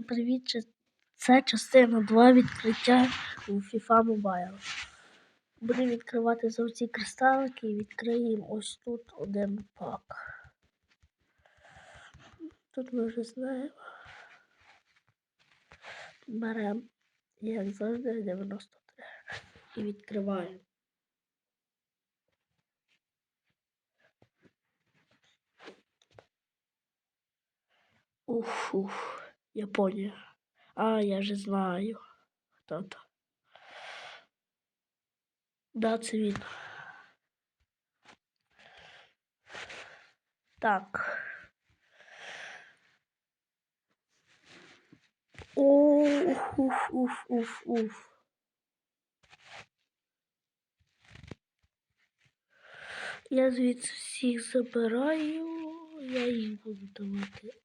Всім привіт! Це- частина 2 відкриття у FIFA Mobile. Будемо відкривати золоті кристалики і відкриємо ось тут один пак. Тут ми вже знаємо. Беремо, як завжди, 93 і відкриваємо. Уф, уф, Японія. А, я вже знаю. Хто то. Да, це він. Так. Уф, уф, уф, уф, уф. Я звідси всіх забираю, я їх буду давати.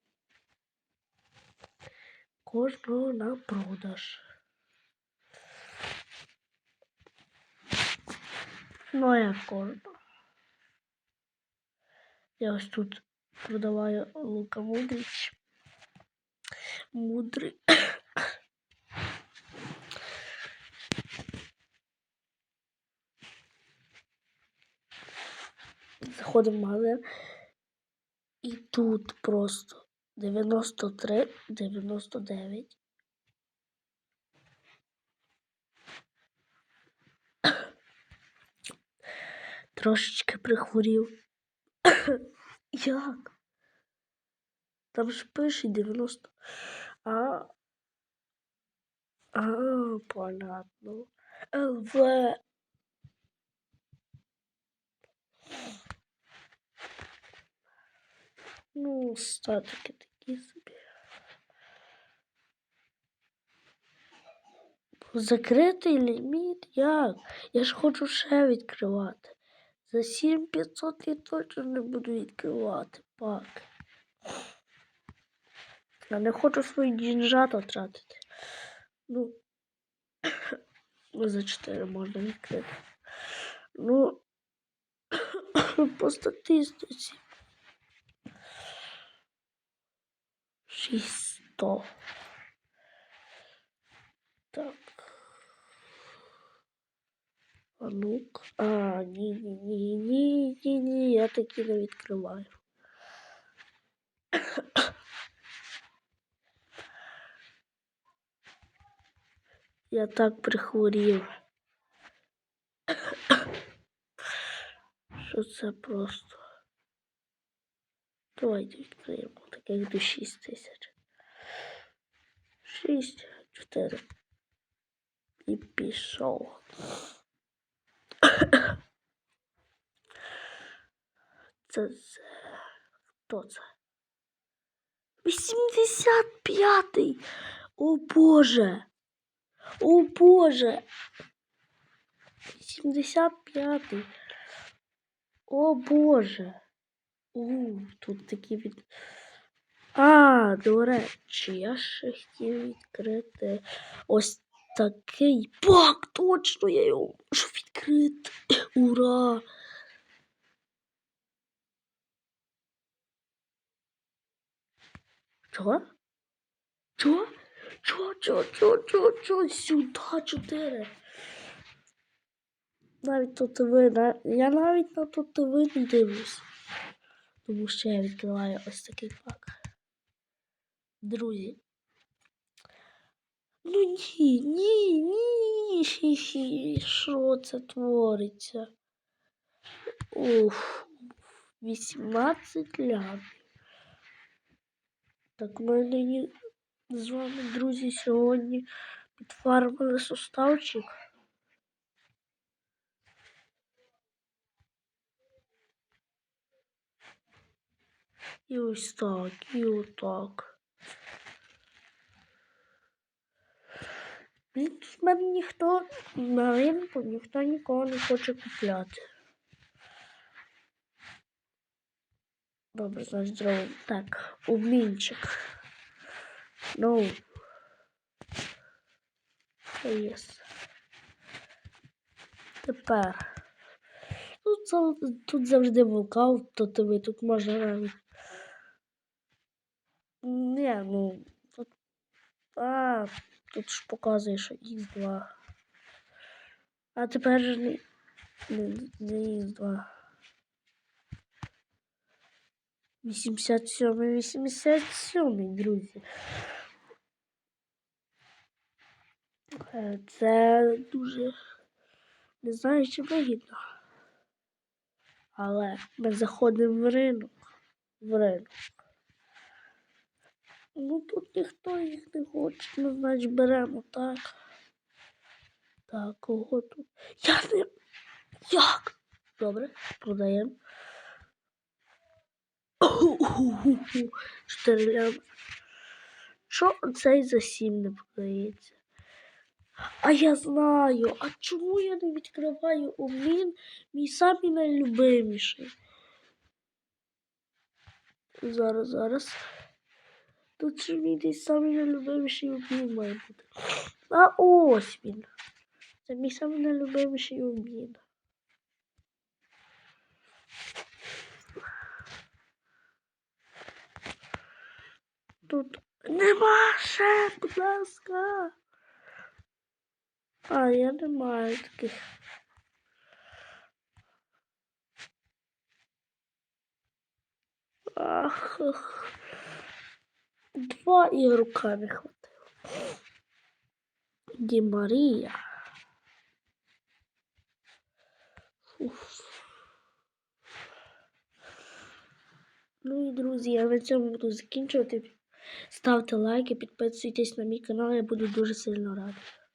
Кожного на продаж. Ну, а як кожного. Я ось тут продаваю Лука Мудрич. Мудрий. Заходимо в магазин. І тут просто 93, 99. Трошечки прихворів. Як? Там ж пише 90. А. А, понятно. ЛВ. Ну, статики такі собі. Закритий ліміт? Як? Я ж хочу ще відкривати. За 7500 я точно не буду відкривати пак. Я не хочу свої дінжата тратити. Ну, за 4 можна відкрити. Ну, по статистиці. 600. Так. А ну-ка. А, ні, ні, ні, ні, ні, ні, я такі не відкриваю. Я так прихворів. Що це просто? Давайте відкриємо Таких до 6 тисяч. 6, 4. І пішов. Це, це хто це? 85-й! О Боже! О Боже! 75-й! О Боже! У, тут такі від. А, до речі, я ще хотів відкрити ось такий пак, точно я його можу відкрити. Ура! Чого? Чого? Чого, чого, чого, чого, чого? Сюди чотири. Навіть тут ви, я навіть на тут ви не дивлюсь. Тому що я відкриваю ось такий пак. Друзі. Ну ні, ні, ні, хі-хі, що це твориться? Уф, 18 лямів. Так ми нині з вами, друзі, сьогодні підфармили суставчик. І ось так, і отак. В мене ніхто на ринку ніхто нікого не хоче купляти. Добре, значить зробимо. Так, обмінчик. Ну. Єс. Тепер. Тут, тут завжди вулкав, то тебе тут можна навіть. Ні, ну. Тут А, тут ж показує, що Х2. А тепер же не, не, не Х2. 87, 87, друзі. Е, Це дуже не знаю, чи вигідно. Але ми заходимо в ринок. В ринок. Ну тут ніхто їх не хоче. Ну, значить, беремо так. Так, кого тут? Я не. Як? Добре, продаємо. Чотири лями. Що цей за сім не продається? А я знаю, а чому я не відкриваю обмін мій самий найлюбиміший? Зараз, зараз. Тут же мій десь найлюбиміший обмін має бути. А ось він. Це мій найлюбиміший обмін. Тут нема ще, будь ласка. А, я не маю таких. Ах, ах. Два і не хватило. Уф. Ну і друзі, я на цьому буду закінчувати. Ставте лайки, підписуйтесь на мій канал, я буду дуже сильно радий.